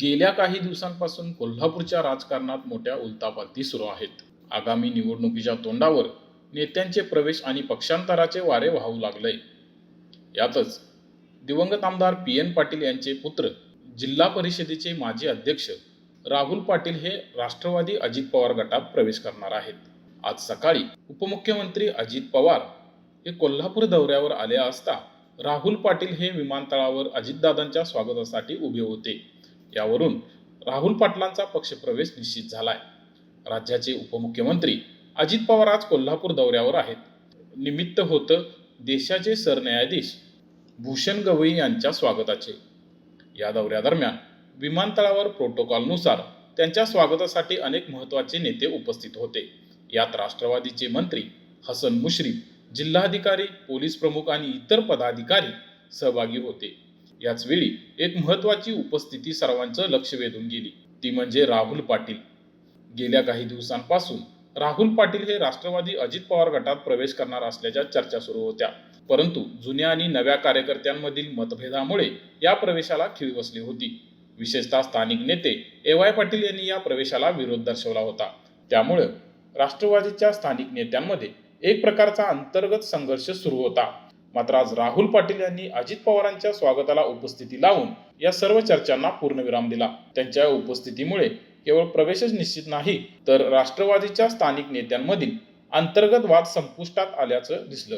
गेल्या काही दिवसांपासून कोल्हापूरच्या राजकारणात मोठ्या उलथापालथी सुरू आहेत. आगामी निवडणुकीच्या तोंडावर नेत्यांचे प्रवेश आणि पक्षांतराचे वारे वाहू लागले. यातच दिवंगत आमदार पी एन पाटील यांचे पुत्र जिल्हा परिषदेचे माजी अध्यक्ष राहुल पाटील हे राष्ट्रवादी अजित पवार गटात प्रवेश करणार आहेत. आज सकाळी उपमुख्यमंत्री अजित पवार हे कोल्हापूर दौऱ्यावर आले असता राहुल पाटील हे विमानतळावर अजितदादांच्या स्वागतासाठी उभे होते. यावरून राहुल पाटलांचा पक्षप्रवेश निश्चित झालाय. राज्याचे उपमुख्यमंत्री अजित पवार आज कोल्हापूर दौऱ्यावर आहेत. निमित्त होतं देशाचे सरन्यायाधीश भूषण गवई यांच्या स्वागताचे. या दौऱ्यादरम्यान विमानतळावर प्रोटोकॉलनुसार त्यांच्या स्वागतासाठी अनेक महत्त्वाचे नेते उपस्थित होते. यात राष्ट्रवादीचे मंत्री हसन मुश्रीफ जिल्हाधिकारी पोलीस प्रमुख आणि इतर पदाधिकारी सहभागी होते. याच वेळी एक महत्त्वाची उपस्थिती सर्वांचं लक्ष वेधून गेली. ती म्हणजे राहुल पाटील. गेल्या काही दिवसांपासून राहुल पाटील हे राष्ट्रवादी अजित पवार गटात प्रवेश करणार असल्याच्या चर्चा सुरू होत्या. परंतु जुन्या आणि नव्या कार्यकर्त्यांमधील मतभेदामुळे या प्रवेशाला खिळ बसली होती. विशेषतः स्थानिक नेते ए वाय पाटील यांनी या प्रवेशाला विरोध दर्शवला होता. त्यामुळे राष्ट्रवादीच्या स्थानिक नेत्यांमध्ये एक प्रकारचा अंतर्गत संघर्ष सुरू होता. मात्र आज राहुल पाटील यांनी अजित पवारांच्या स्वागताला उपस्थिती लावून या सर्व चर्चांना पूर्णविराम दिला. त्यांच्या उपस्थितीमुळे केवळ प्रवेशच निश्चित नाही तर राष्ट्रवादीच्या स्थानिक नेत्यांमधील अंतर्गत वाद संपुष्टात आल्याचं दिसलं.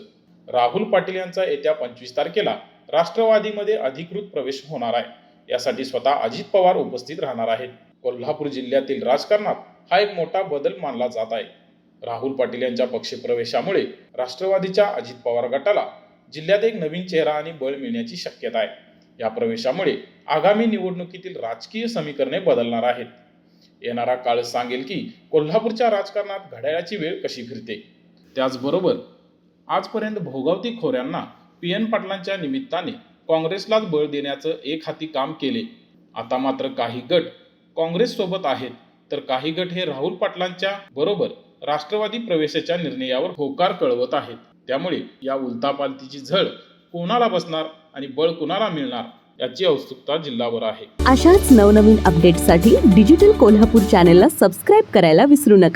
राहुल पाटील यांचा येत्या पंचवीस तारखेला राष्ट्रवादीमध्ये अधिकृत प्रवेश होणार आहे. यासाठी स्वतः अजित पवार उपस्थित राहणार आहेत. कोल्हापूर जिल्ह्यातील राजकारणात हा एक मोठा बदल मानला जात आहे. राहुल पाटील यांच्या पक्षप्रवेशामुळे राष्ट्रवादीच्या अजित पवार गटाला जिल्ह्यात एक नवीन चेहरा आणि बळ मिळण्याची शक्यता आहे. या प्रवेशामुळे आगामी निवडणुकीतील राजकीय समीकरणे बदलणार आहेत. येणारा काळ सांगेल की कोल्हापूरच्या राजकारणात घड्याळाची वेळ कशी फिरते. त्याचबरोबर आजपर्यंत भोगावती खोऱ्यांना पी एन पाटलांच्या निमित्ताने काँग्रेसलाच बळ देण्याचं एक हाती काम केले. आता मात्र काही गट काँग्रेस सोबत आहेत. तर काही गट हे राहुल पाटलांच्या बरोबर राष्ट्रवादी प्रवेशाच्या निर्णयावर होकार कळवत आहेत. त्यामुळे या उलतापालतीची झळ कोणाला बसणार आणि बळ कोणाला मिळणार याची औत्सुकता जिल्हावर आहे. अशाच नवनवीन अपडेटसाठी डिजिटल कोल्हापूर चॅनेलला सबस्क्राईब करायला विसरू नका.